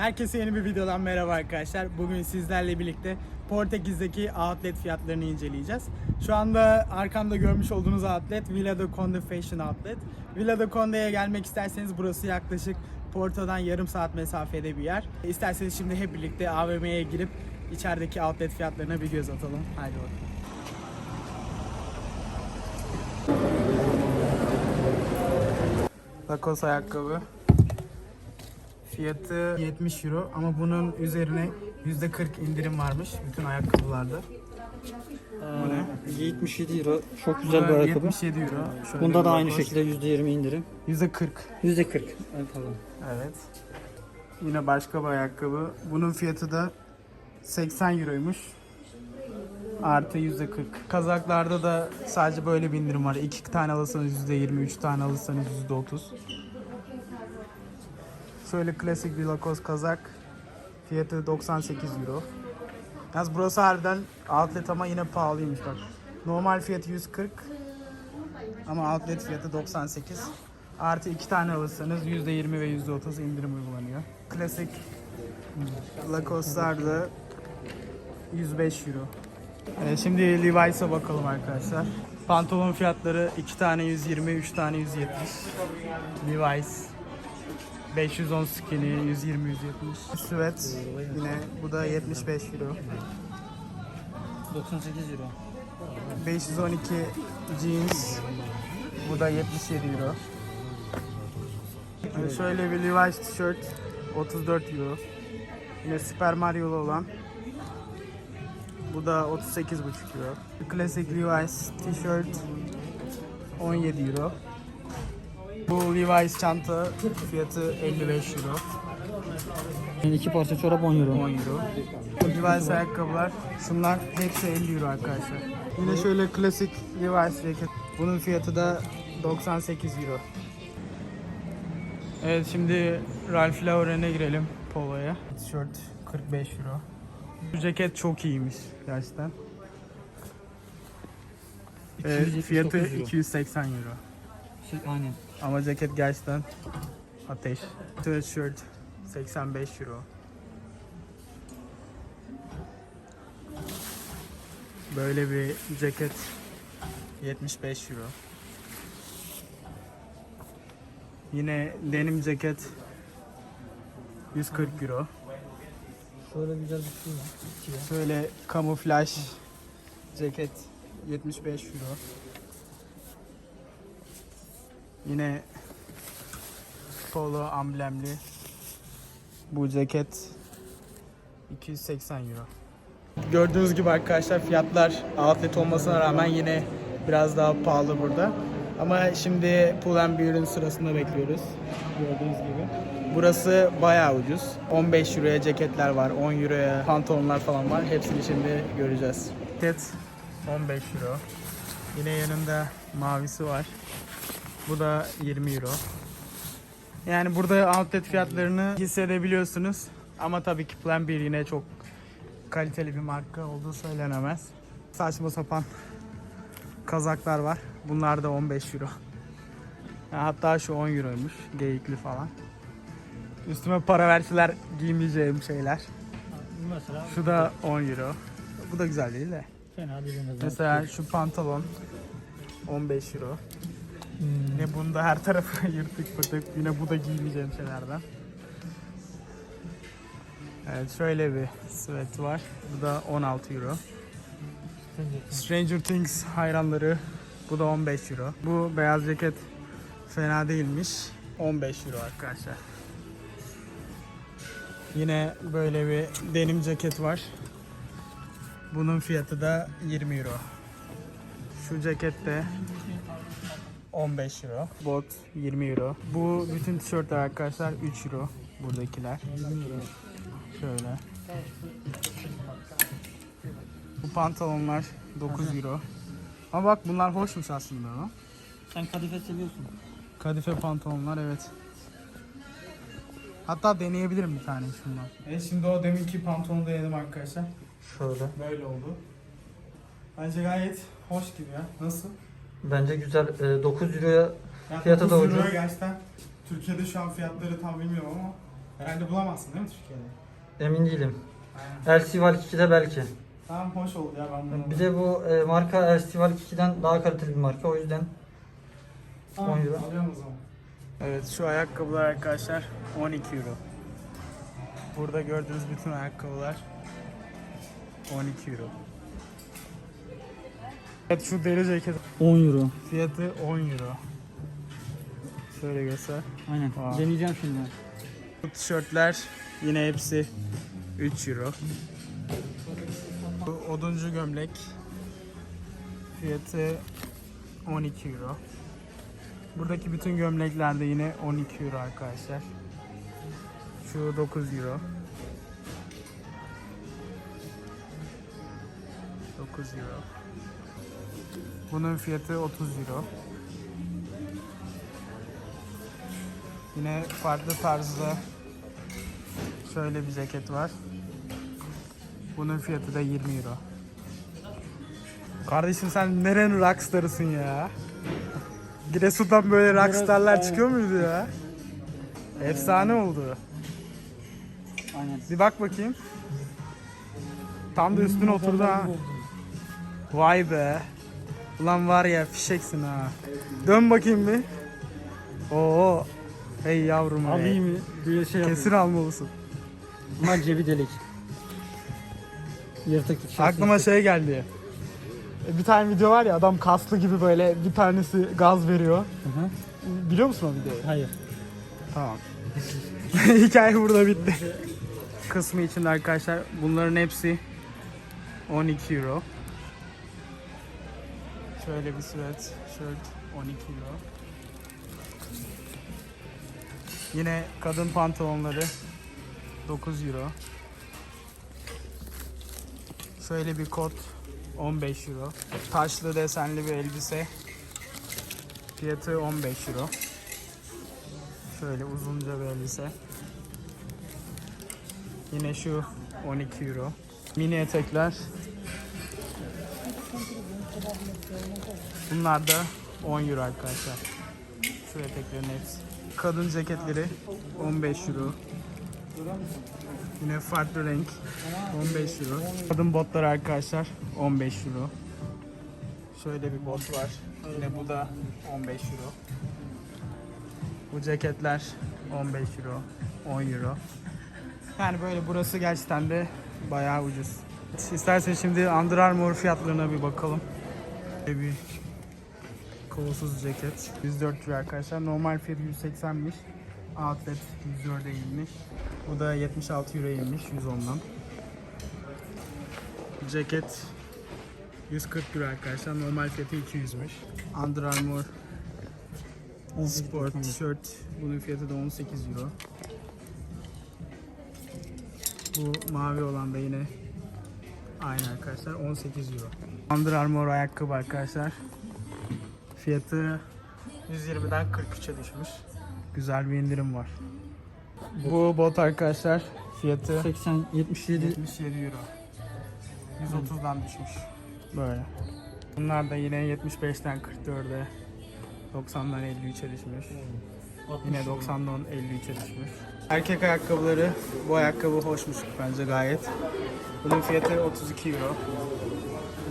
Herkese yeni bir videodan merhaba arkadaşlar. Bugün sizlerle birlikte Portekiz'deki outlet fiyatlarını inceleyeceğiz. Şu anda arkamda görmüş olduğunuz outlet Villa do Conde Fashion Outlet. Villa do Conde'ye gelmek isterseniz burası yaklaşık Porto'dan yarım saat mesafede bir yer. İsterseniz şimdi hep birlikte AVM'ye girip içerideki outlet fiyatlarına bir göz atalım. Haydi bakalım. Lacoste ayakkabı. Fiyatı 70 euro ama bunun üzerine %40 indirim varmış bütün ayakkabılarda. Bu ne? 77 euro. Çok güzel bir ayakkabı. 77 euro. Şöyle Bunda bir da aynı şekilde %20 indirim. %40. %40. Evet, pardon. Evet. Yine başka bir ayakkabı. Bunun fiyatı da 80 euroymuş. Artı %40. Kazaklarda da sadece böyle bir indirim var. 2 tane alırsanız %20, 3 tane alırsanız %30. Şöyle klasik bir Lacoste kazak. Fiyatı 98 euro. Yalnız burası harbiden outlet ama yine pahalıymış bak. Normal fiyatı 140 ama outlet fiyatı 98. Artı iki tane alırsanız %20 ve %30 indirim uygulanıyor. Klasik Lacoste'lar da 105 euro. Ee, şimdi Levi's'a bakalım arkadaşlar. Pantolon fiyatları 2 tane 120, 3 tane 170. Levi's 510 skinny, 120 170. Sweat yine bu da 75 euro. 98 euro. 512 jeans bu da 77 euro. Yani şöyle bir Levi's tişört 34 euro. Yine Super Mario'lu olan bu da 38,5 euro. Klasik Levi's tişört 17 euro. Bu Levi's çanta fiyatı 55 euro. Yani iki parça çorap 10 euro. 10 euro. Bu Levi's ayakkabılar, şunlar hepsi 50 euro arkadaşlar. Yine şöyle klasik Levi's ceket. Bunun fiyatı da 98 euro. Evet şimdi Ralph Lauren'e girelim poloya. Tişört 45 euro. Bu ceket çok iyiymiş gerçekten. Evet, 279 fiyatı euro. 280 euro. Şey, aynen. Ama ceket gerçekten ateş. Tişört 85 euro. Böyle bir ceket 75 euro. Yine denim ceket 140 euro. Şöyle güzel bir şey var. Şöyle kamuflaj ceket 75 euro. Yine polo amblemli bu ceket 280 euro. Gördüğünüz gibi arkadaşlar fiyatlar outlet olmasına rağmen yine biraz daha pahalı burada. Ama şimdi Pull ürün sırasında bekliyoruz. Gördüğünüz gibi. Burası bayağı ucuz. 15 euroya ceketler var, 10 euroya pantolonlar falan var. Hepsini şimdi göreceğiz. Ceket 15 euro. Yine yanında mavisi var. Bu da 20 euro. Yani burada outlet fiyatlarını hissedebiliyorsunuz. Ama tabii ki Plan 1 yine çok kaliteli bir marka olduğu söylenemez. Saçma sapan kazaklar var. Bunlar da 15 euro. Ya hatta şu 10 euroymuş. Geyikli falan. Üstüme para verseler giymeyeceğim şeyler. Mesela Şu da 10 euro. Bu da güzel değil de. fena değil. Mesela şu pantolon 15 euro. Hmm. Yine bunda her tarafı yırtık pırtık. Yine bu da giymeyeceğim şeylerden. Evet şöyle bir sweat var. Bu da 16 euro. Stranger Things hayranları. Bu da 15 euro. Bu beyaz ceket fena değilmiş. 15 euro arkadaşlar. Yine böyle bir denim ceket var. Bunun fiyatı da 20 euro. Şu ceket de 15 euro. Bot 20 euro. Bu bütün tişörtler arkadaşlar 3 euro. Buradakiler. Şöyle. Bu pantolonlar 9 euro. Ama bak bunlar hoşmuş aslında ama. Sen kadife seviyorsun. Kadife pantolonlar evet. Hatta deneyebilirim bir tane şundan. Evet şimdi o deminki pantolonu denedim arkadaşlar. Şöyle. Böyle oldu. Bence gayet hoş gibi ya. Nasıl? Bence güzel. Ee, 9 euroya Yani Fiyatı da 9 ucuz. euroya Gerçekten Türkiye'de şu an fiyatları tam bilmiyorum ama Herhalde bulamazsın değil mi Türkiye'de? Emin değilim. Aynen. LC Valk 2'de belki. Tamam hoş oldu ya ben bunu. Bir de bu e, marka LC Valk 2'den daha kaliteli bir marka o yüzden Tamam, 10 euro. Alıyorum o zaman. Evet şu ayakkabılar arkadaşlar 12 euro. Burada gördüğünüz bütün ayakkabılar 12 euro. Evet şu deri ceket 10 euro. fiyatı 10 euro. Şöyle göster. Aynen. Aa. Deneyeceğim şimdi. Bu tişörtler yine hepsi 3 euro. Bu oduncu gömlek fiyatı 12 euro. Buradaki bütün gömlekler de yine 12 euro arkadaşlar. Şu 9 euro. 9 euro. Bunun fiyatı 30 euro. Yine farklı tarzda şöyle bir ceket var. Bunun fiyatı da 20 euro. Kardeşim sen nerenin rockstarısın ya? Giresun'dan böyle rockstarlar çıkıyor muydu ya? Efsane oldu. Aynen. Bir bak bakayım. Tam da üstüne oturdu ha. Vay be. Ulan var ya fişeksin ha. Dön bakayım bir. Oo. Hey yavrum hey. Alayım mı? Bir şey Kesin almalısın. Ama cebi delik. Yırtık iki Aklıma şey geldi. E, Bir tane video var ya adam kaslı gibi böyle bir tanesi gaz veriyor. Hı hı. Biliyor musun o videoyu? Hayır. Tamam. Hikaye burada bitti. Kısmı içinde arkadaşlar bunların hepsi 12 euro. Şöyle bir sweat, shirt 12 euro. Yine kadın pantolonları 9 euro. Şöyle bir kot 15 euro. Taşlı desenli bir elbise fiyatı 15 euro. Şöyle uzunca bir elbise. Yine şu 12 euro. Mini etekler. Bunlar da 10 euro arkadaşlar. Şu eteklerin hepsi. Kadın ceketleri 15 euro. Yine farklı renk 15 euro. Kadın botlar arkadaşlar 15 euro. Şöyle bir bot var. Yine bu da 15 euro. Bu ceketler 15 euro, 10 euro. Yani böyle burası gerçekten de bayağı ucuz. İstersen şimdi Under Armour fiyatlarına bir bakalım. Bir kolsuz ceket. 104 euro arkadaşlar. Normal fiyatı 180'miş. Outlet 104'e inmiş. Bu da 76 euroya inmiş 110'dan. Ceket 140 euro arkadaşlar. Normal fiyatı 200'müş. Under Armour Sport tişört. Bunun fiyatı da 18 euro. Bu mavi olan da yine aynı arkadaşlar 18 euro. Under Armour ayakkabı arkadaşlar. Fiyatı 120'den 43'e düşmüş. Güzel bir indirim var. Bu bot arkadaşlar fiyatı 80 77 77 euro. 130'dan düşmüş. Böyle. Bunlar da yine 75'ten 44'e 90'dan 53'e düşmüş. Yine 90'dan 53'e düşmüş. Erkek ayakkabıları bu ayakkabı hoşmuş bence gayet. Bunun fiyatı 32 euro.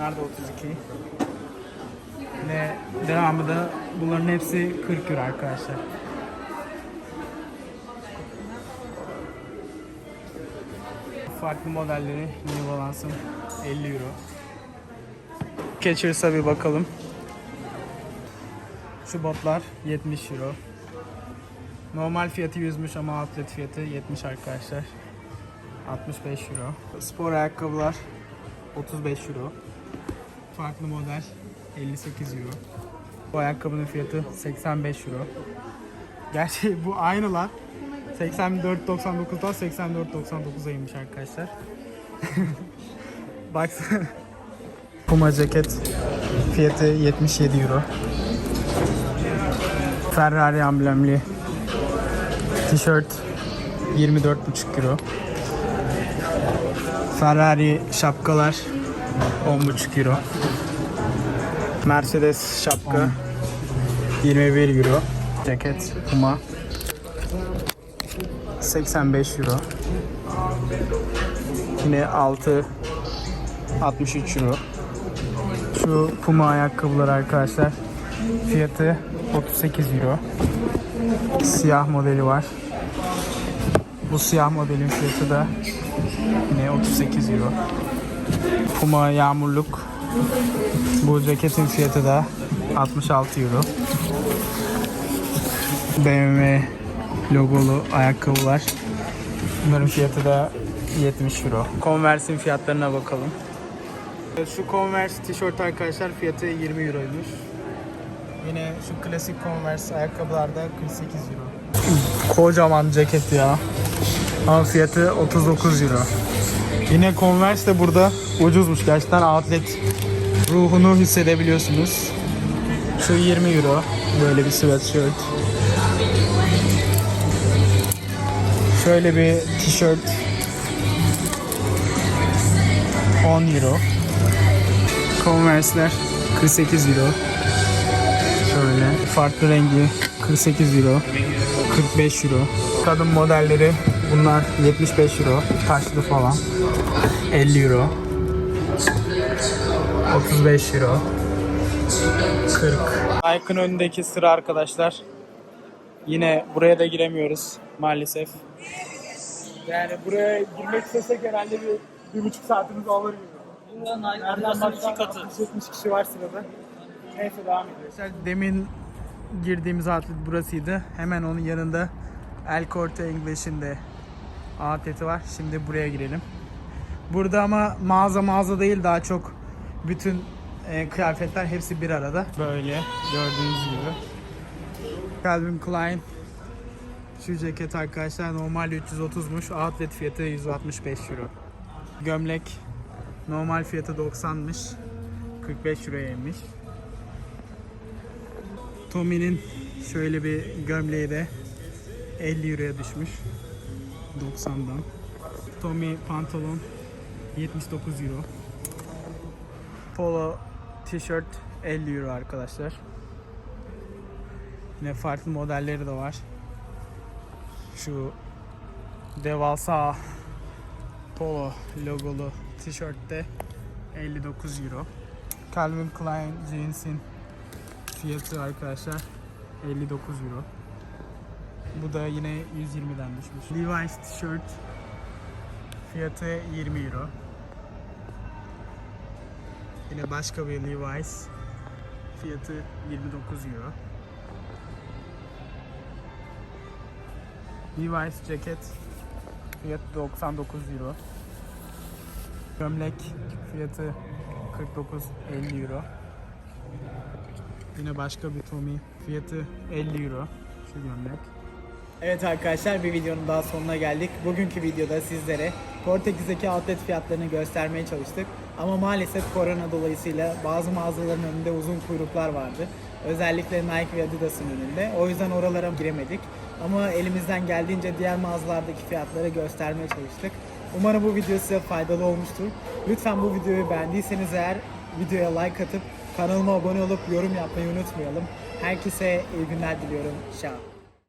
Bunlar da 32. Ve devamı da bunların hepsi 40 euro arkadaşlar. Farklı modelleri New Balance'ın 50 euro. Catchers'a bir bakalım. Şu botlar 70 euro. Normal fiyatı 100'müş ama outlet fiyatı 70 arkadaşlar. 65 euro. Spor ayakkabılar 35 euro. Farklı model 58 euro. Bu ayakkabının fiyatı 85 euro. Gerçi bu aynılar. 84.99'dan 84.99'a inmiş arkadaşlar. Baksana. Puma ceket fiyatı 77 euro. Ferrari amblemli tişört 24,5 euro. Ferrari şapkalar 10,5 euro. Mercedes şapka 21 euro. Ceket Puma. 85 euro. Yine 6 63 euro. Şu Puma ayakkabılar arkadaşlar. Fiyatı 38 euro. Siyah modeli var. Bu siyah modelin fiyatı da yine 38 euro. Puma yağmurluk. Bu ceketin fiyatı da 66 euro. BMW logolu ayakkabılar. Bunların fiyatı da 70 euro. Converse'in fiyatlarına bakalım. Şu Converse tişört arkadaşlar fiyatı 20 euroymuş. Yine şu klasik Converse ayakkabılarda 48 euro. Kocaman ceket ya. Ama fiyatı 39 euro. Yine Converse de burada ucuzmuş. Gerçekten outlet ruhunu hissedebiliyorsunuz. Şu 20 euro. Böyle bir sweatshirt. Şöyle bir tişört 10 euro. Converse'ler 48 euro. Şöyle farklı rengi 48 euro. 45 euro. Kadın modelleri bunlar 75 euro. Taşlı falan. 50 euro. 35 euro. 40. Nike'ın önündeki sıra arkadaşlar. Yine buraya da giremiyoruz maalesef. Yani buraya girmek istesek herhalde bir, bir buçuk saatimiz alır gibi. Nereden baksan 60-70 kişi var sırada. Neyse devam ediyoruz. Demin girdiğimiz outlet burasıydı. Hemen onun yanında El Corte English'in de outleti var. Şimdi buraya girelim. Burada ama mağaza mağaza değil daha çok bütün e, kıyafetler hepsi bir arada. Böyle gördüğünüz gibi. Calvin Klein şu ceket arkadaşlar normal 330'muş. Outlet fiyatı 165 euro. Gömlek normal fiyatı 90'mış. 45 euroya inmiş. Tommy'nin şöyle bir gömleği de 50 euroya düşmüş. 90'dan. Tommy pantolon 79 euro. Polo tişört 50 euro arkadaşlar. Yine farklı modelleri de var. Şu devasa polo logolu tişörtte 59 euro. Calvin Klein jeans'in fiyatı arkadaşlar 59 euro. Bu da yine 120'den düşmüş. Levi's tişört fiyatı 20 euro. Yine başka bir Levi's fiyatı 29 euro. Levi's ceket fiyatı 99 euro. Gömlek fiyatı 49-50 euro. Yine başka bir Tommy fiyatı 50 euro şu gömlek. Evet arkadaşlar bir videonun daha sonuna geldik. Bugünkü videoda sizlere Portekiz'deki outlet fiyatlarını göstermeye çalıştık. Ama maalesef korona dolayısıyla bazı mağazaların önünde uzun kuyruklar vardı. Özellikle Nike ve Adidas'ın önünde. O yüzden oralara giremedik. Ama elimizden geldiğince diğer mağazalardaki fiyatları göstermeye çalıştık. Umarım bu video size faydalı olmuştur. Lütfen bu videoyu beğendiyseniz eğer videoya like atıp kanalıma abone olup yorum yapmayı unutmayalım. Herkese iyi günler diliyorum. Ciao.